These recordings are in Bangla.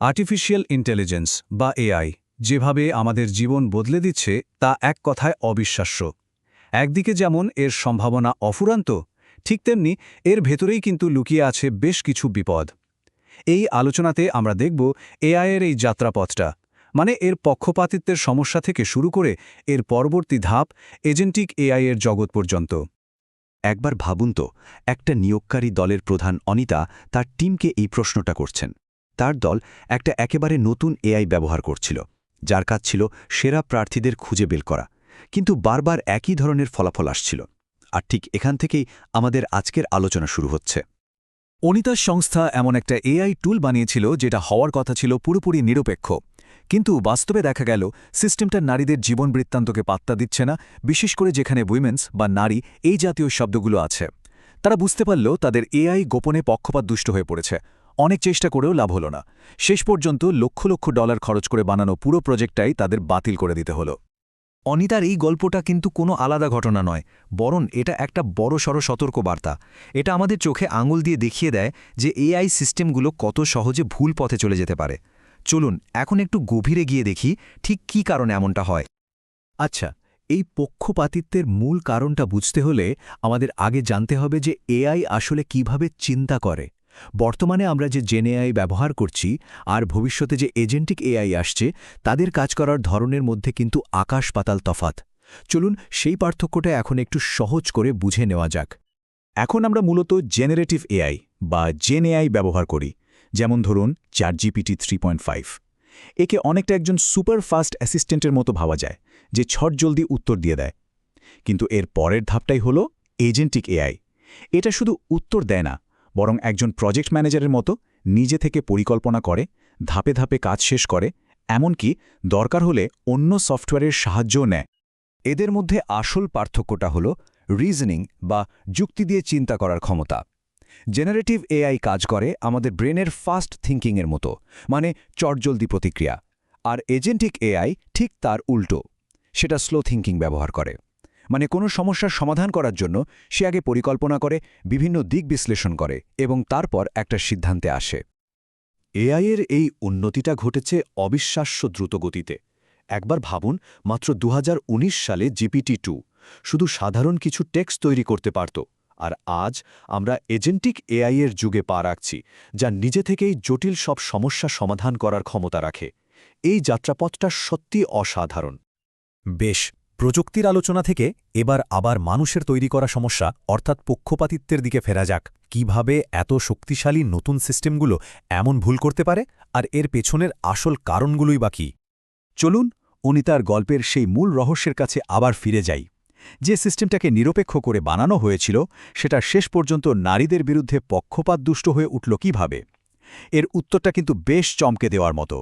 আর্টিফিশিয়াল ইন্টেলিজেন্স বা এআই যেভাবে আমাদের জীবন বদলে দিচ্ছে, তা এক কথায় অবিশ্বাস্য। একদিকে যেমন এর সম্ভাবনা অফুরান্ত, ঠিক তেমনি এর ভেতরেই কিন্তু লুকিয়ে আছে বেশ কিছু বিপদ। এই আলোচনাতে আমরা দেখব এআইয়ের এই যাত্রাপথটা মানে এর পক্ষপাতিত্বের সমস্যা থেকে শুরু করে এর পরবর্তী ধাপ এজেন্টিক এআইয়ের জগৎ পর্যন্ত। একবার ভাবুন তো, একটা নিয়োগকারী দলের প্রধান অনিতা তার টিমকে এই প্রশ্নটা করছেন। তার দল একটা একেবারে নতুন এআই ব্যবহার করছিল, যার কাজ ছিল সেরা প্রার্থীদের খুঁজে বের করা। কিন্তু বারবার একই ধরনের ফলাফল আসছিল। আর ঠিক এখান থেকেই আমাদের আজকের আলোচনা শুরু হচ্ছে। অনিতার সংস্থা এমন একটা এআই টুল বানিয়েছিল যেটা হওয়ার কথা ছিল পুরোপুরি নিরপেক্ষ। কিন্তু বাস্তবে দেখা গেল, সিস্টেমটা নারীদের জীবন বৃত্তান্তকে পাত্তা দিচ্ছে না, বিশেষ করে যেখানে উইমেন্স বা নারী এই জাতীয় শব্দগুলো আছে। তারা বুঝতে পারল তাদের এআই গোপনে পক্ষপাত দুষ্ট হয়ে পড়েছে। অনেক চেষ্টা করেও লাভ হলো না। শেষ পর্যন্ত লক্ষ লক্ষ ডলার খরচ করে বানানো পুরো প্রজেক্টটাই তাদের বাতিল করে দিতে হলো। অনিতার এই গল্পটা কিন্তু কোনো আলাদা ঘটনা নয়, বরং এটা একটা বড়সড় সতর্ক বার্তা এটা আমাদের চোখে আঙুল দিয়ে দেখিয়ে দেয় যে এআই সিস্টেমগুলো কত সহজে ভুল পথে চলে যেতে পারে। চলুন, এখন একটু গভীরে গিয়ে দেখি ঠিক কী কারণে এমনটা হয়। আচ্ছা এই পক্ষপাতিত্বের মূল কারণটা বুঝতে হলে আমাদের আগে জানতে হবে যে এআই আসলে কীভাবে চিন্তা করে। বর্তমানে আমরা যে জেন এআই ব্যবহার করছি আর ভবিষ্যতে যে এজেন্টিক এআই আসছে, তাদের কাজ করার ধরনের মধ্যে কিন্তু আকাশ পাতাল তফাত চলুন সেই পার্থক্যটা এখন একটু সহজ করে বুঝে নেওয়া যাক। এখন আমরা মূলত জেনারেটিভ এআই বা জেন এআই ব্যবহার করি। যেমন ধরুন চার জিপিটি থ্রি পয়েন্ট ফাইভ একে অনেকটা একজন সুপার ফাস্ট অ্যাসিস্ট্যান্টের মতো ভাবা যায়, যে ছট জলদি উত্তর দিয়ে দেয়। কিন্তু এর পরের ধাপটাই হল এজেন্টিক এআই এটা শুধু উত্তর দেয় না বরং একজন প্রজেক্ট ম্যানেজারের মতো নিজে থেকে পরিকল্পনা করে, ধাপে ধাপে কাজ শেষ করে, এমনকি দরকার হলে অন্য সফটওয়্যারের সাহায্যও নেয়। এদের মধ্যে আসল পার্থক্যটা হল রিজনিং বা যুক্তি দিয়ে চিন্তা করার ক্ষমতা। জেনারেটিভ এআই কাজ করে আমাদের ব্রেনের ফাস্ট থিঙ্কিংয়ের মতো মানে চটজলদি প্রতিক্রিয়া, আর এজেন্টিক এআই ঠিক তার উল্টো, সেটা স্লো থিঙ্কিং ব্যবহার করে। মানে কোনো সমস্যার সমাধান করার জন্য সে আগে পরিকল্পনা করে, বিভিন্ন দিক বিশ্লেষণ করে এবং তারপর একটা সিদ্ধান্তে আসে। এআইয়ের এই উন্নতিটা ঘটেছে অবিশ্বাস্য দ্রুতগতিতে। একবার ভাবুন, মাত্র দু হাজার উনিশ সালে জিপিটি টু শুধু সাধারণ কিছু টেক্সট তৈরি করতে পারত আর আজ আমরা এজেন্টিক এআইয়ের যুগে পা রাখছি, যা নিজে থেকেই জটিল সব সমস্যা সমাধান করার ক্ষমতা রাখে। এই যাত্রাপথটা সত্যি অসাধারণ। বেশ প্রযুক্তির আলোচনা থেকে এবার আবার মানুষের তৈরি করা সমস্যা, অর্থাৎ পক্ষপাতিত্বের দিকে ফেরা যাক। কীভাবে এত শক্তিশালী নতুন সিস্টেমগুলো এমন ভুল করতে পারে? আর এর পেছনের আসল কারণগুলোই বাকি চলুন উনি তার গল্পের সেই মূল রহস্যের কাছে আবার ফিরে যাই। যে সিস্টেমটাকে নিরপেক্ষ করে বানানো হয়েছিল, সেটা শেষ পর্যন্ত নারীদের বিরুদ্ধে পক্ষপাত দুষ্ট হয়ে উঠল কীভাবে? এর উত্তরটা কিন্তু বেশ চমকে দেওয়ার মতো।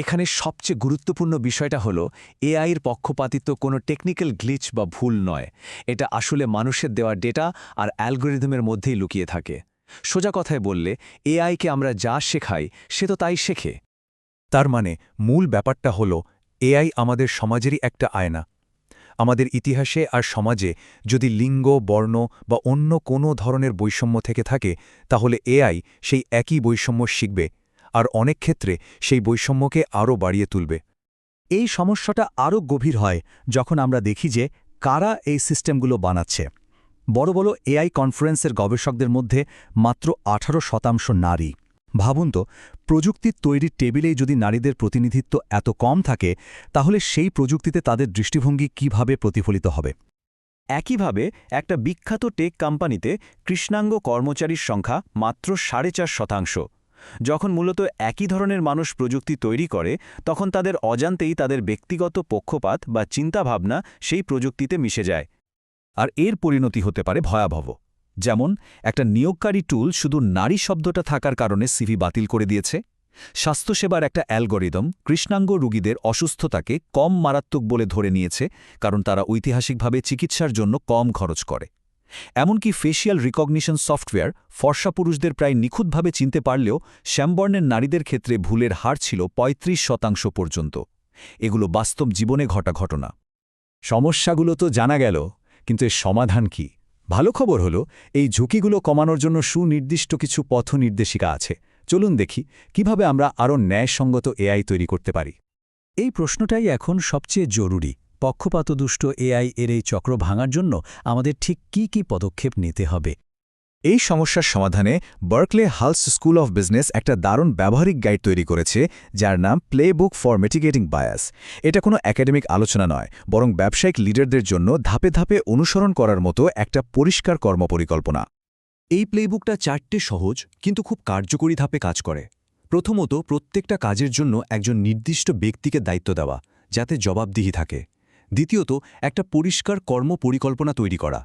এখানে সবচেয়ে গুরুত্বপূর্ণ বিষয়টা হল এআইয়ের পক্ষপাতিত্ব কোনো টেকনিক্যাল গ্লিচ বা ভুল নয়। এটা আসলে মানুষের দেওয়া ডেটা আর অ্যালগোরিদমের মধ্যেই লুকিয়ে থাকে। সোজা কথায় বললে এআইকে আমরা যা শেখাই, সে তো তাই শেখে। তার মানে মূল ব্যাপারটা হল, এআই আমাদের সমাজেরই একটা আয়না। আমাদের ইতিহাসে আর সমাজে যদি লিঙ্গ, বর্ণ বা অন্য কোনো ধরনের বৈষম্য থেকে থাকে, তাহলে এআই সেই একই বৈষম্য শিখবে। আর অনেক ক্ষেত্রে সেই বৈষম্যকে আরও বাড়িয়ে তুলবে। এই সমস্যাটা আরও গভীর হয় যখন আমরা দেখি যে কারা এই সিস্টেমগুলো বানাচ্ছে। বড় বড় এআই কনফারেন্সের গবেষকদের মধ্যে মাত্র আঠারো শতাংশ নারী। ভাবুন তো, প্রযুক্তির তৈরির টেবিলেই যদি নারীদের প্রতিনিধিত্ব এত কম থাকে, তাহলে সেই প্রযুক্তিতে তাদের দৃষ্টিভঙ্গি কীভাবে প্রতিফলিত হবে? একইভাবে একটা বিখ্যাত টেক কোম্পানিতে কৃষ্ণাঙ্গ কর্মচারীর সংখ্যা মাত্র সাড়ে চার শতাংশ। যখন মূলত একই ধরনের মানুষ প্রযুক্তি তৈরি করে, তখন তাদের অজান্তেই তাদের ব্যক্তিগত পক্ষপাত বা চিন্তাভাবনা সেই প্রযুক্তিতে মিশে যায়। আর এর পরিণতি হতে পারে ভয়াবহ। যেমন, একটা নিয়োগকারী টুল শুধু নারী শব্দটা থাকার কারণে সিভি বাতিল করে দিয়েছে। স্বাস্থ্যসেবার একটা অ্যালগোরিদম কৃষ্ণাঙ্গ রোগীদের অসুস্থতাকে কম মারাত্মক বলে ধরে নিয়েছে, কারণ তারা ঐতিহাসিকভাবে চিকিৎসার জন্য কম খরচ করে। এমনকি ফেসিয়াল রিকগনিশন সফটওয়্যার ফর্সা পুরুষদের প্রায় নিখুঁতভাবে চিনতে পারলেও শ্যামবর্ণের নারীদের ক্ষেত্রে ভুলের হার ছিল ৩৫ শতাংশ পর্যন্ত। এগুলো বাস্তব জীবনে ঘটা ঘটনা। সমস্যাগুলো তো জানা গেল, কিন্তু এর সমাধান কি? ভালো খবর হলো, এই ঝুঁকিগুলো কমানোর জন্য সুনির্দিষ্ট কিছু পথ নির্দেশিকা আছে। চলুন দেখি, কীভাবে আমরা আরও ন্যায়সঙ্গত এআই তৈরি করতে পারি? এই প্রশ্নটাই এখন সবচেয়ে জরুরি। পক্ষপাতদুষ্ট এআই এর এই চক্র ভাঙার জন্য আমাদের ঠিক কি কি পদক্ষেপ নিতে হবে? এই সমস্যার সমাধানে Berkeley Haas school of business একটা দারুণ ব্যবহারিক গাইড তৈরি করেছে, যার নাম playbook for mitigating bias এটা কোনো একাডেমিক আলোচনা নয়, বরং ব্যবসায়িক লিডারদের জন্য ধাপে ধাপে অনুসরণ করার মতো একটা পরিষ্কার কর্মপরিকল্পনা। এই প্লেবুকটা চারটে সহজ, কিন্তু খুব কার্যকরী ধাপে কাজ করে। প্রথমত, প্রত্যেকটা কাজের জন্য একজন নির্দিষ্ট ব্যক্তিকে দায়িত্ব দেওয়া, যাতে জবাবদিহি থাকে। দ্বিতীয়ত, একটা পরিষ্কার কর্ম পরিকল্পনা তৈরি করা।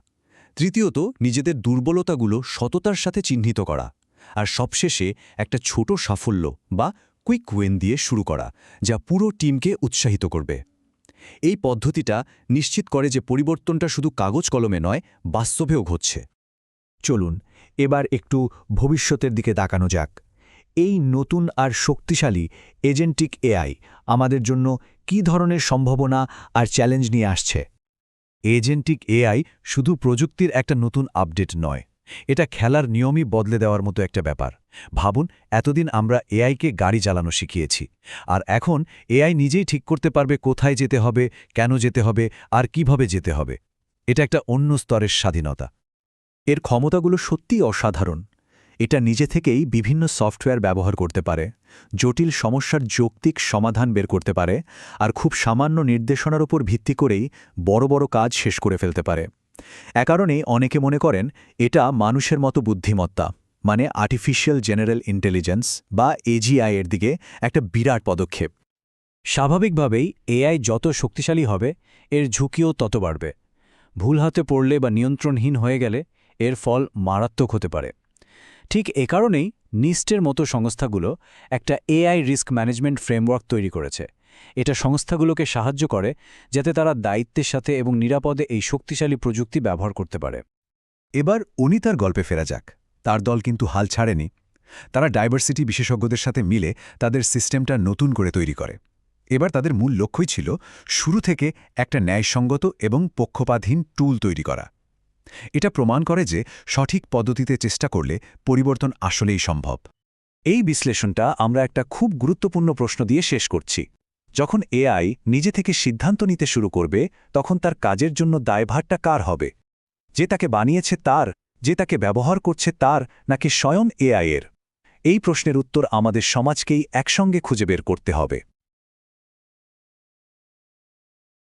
তৃতীয়ত, নিজেদের দুর্বলতাগুলো সততার সাথে চিহ্নিত করা। আর সবশেষে, একটা ছোট সাফল্য বা কুইক ওয়েন দিয়ে শুরু করা, যা পুরো টিমকে উৎসাহিত করবে। এই পদ্ধতিটা নিশ্চিত করে যে পরিবর্তনটা শুধু কাগজ কলমে নয়, বাস্তবেও ঘটছে। চলুন, এবার একটু ভবিষ্যতের দিকে তাকানো যাক। এই নতুন আর শক্তিশালী এজেন্টিক এআই আমাদের জন্য কি ধরনের সম্ভাবনা আর চ্যালেঞ্জ নিয়ে আসছে? এজেন্টিক এআই শুধু প্রযুক্তির একটা নতুন আপডেট নয়, এটা খেলার নিয়মই বদলে দেওয়ার মতো একটা ব্যাপার। ভাবুন, এতদিন আমরা এআইকে গাড়ি চালানো শিখিয়েছি, আর এখন এআই নিজেই ঠিক করতে পারবে কোথায় যেতে হবে, কেন যেতে হবে, আর কীভাবে যেতে হবে। এটা একটা অন্য স্তরের স্বাধীনতা। এর ক্ষমতাগুলো সত্যিই অসাধারণ। এটা নিজে থেকেই বিভিন্ন সফটওয়্যার ব্যবহার করতে পারে, জটিল সমস্যার যৌক্তিক সমাধান বের করতে পারে, আর খুব সামান্য নির্দেশনার উপর ভিত্তি করেই বড় বড় কাজ শেষ করে ফেলতে পারে। এ কারণেই অনেকে মনে করেন এটা মানুষের মতো বুদ্ধিমত্তা মানে আর্টিফিশিয়াল জেনারেল ইন্টেলিজেন্স বা এজিআই এর দিকে একটা বিরাট পদক্ষেপ। স্বাভাবিকভাবেই এআই যত শক্তিশালী হবে, এর ঝুঁকিও তত বাড়বে। ভুল হাতে পড়লে বা নিয়ন্ত্রণহীন হয়ে গেলে এর ফল মারাত্মক হতে পারে। ঠিক এ কারণেই নিস্টের মতো সংস্থাগুলো একটা এআই রিস্ক ম্যানেজমেন্ট ফ্রেমওয়ার্ক তৈরি করেছে। এটা সংস্থাগুলোকে সাহায্য করে যাতে তারা দায়িত্বের সাথে এবং নিরাপদে এই শক্তিশালী প্রযুক্তি ব্যবহার করতে পারে। এবার উনি তার গল্পে ফেরা যাক। তার দল কিন্তু হাল ছাড়েনি। তারা ডাইভার্সিটি বিশেষজ্ঞদের সাথে মিলে তাদের সিস্টেমটা নতুন করে তৈরি করে। এবার তাদের মূল লক্ষ্যই ছিল শুরু থেকে একটা ন্যায়সঙ্গত এবং পক্ষপাতহীন টুল তৈরি করা। এটা প্রমাণ করে যে সঠিক পদ্ধতিতে চেষ্টা করলে পরিবর্তন আসলেই সম্ভব। এই বিশ্লেষণটা আমরা একটা খুব গুরুত্বপূর্ণ প্রশ্ন দিয়ে শেষ করছি। যখন এআই নিজে থেকে সিদ্ধান্ত নিতে শুরু করবে, তখন তার কাজের জন্য দায়ভারটা কার হবে? যে তাকে বানিয়েছে তার, যে তাকে ব্যবহার করছে তার, নাকি স্বয়ং এআই এর এই প্রশ্নের উত্তর আমাদের সমাজকেই একসঙ্গে খুঁজে বের করতে হবে।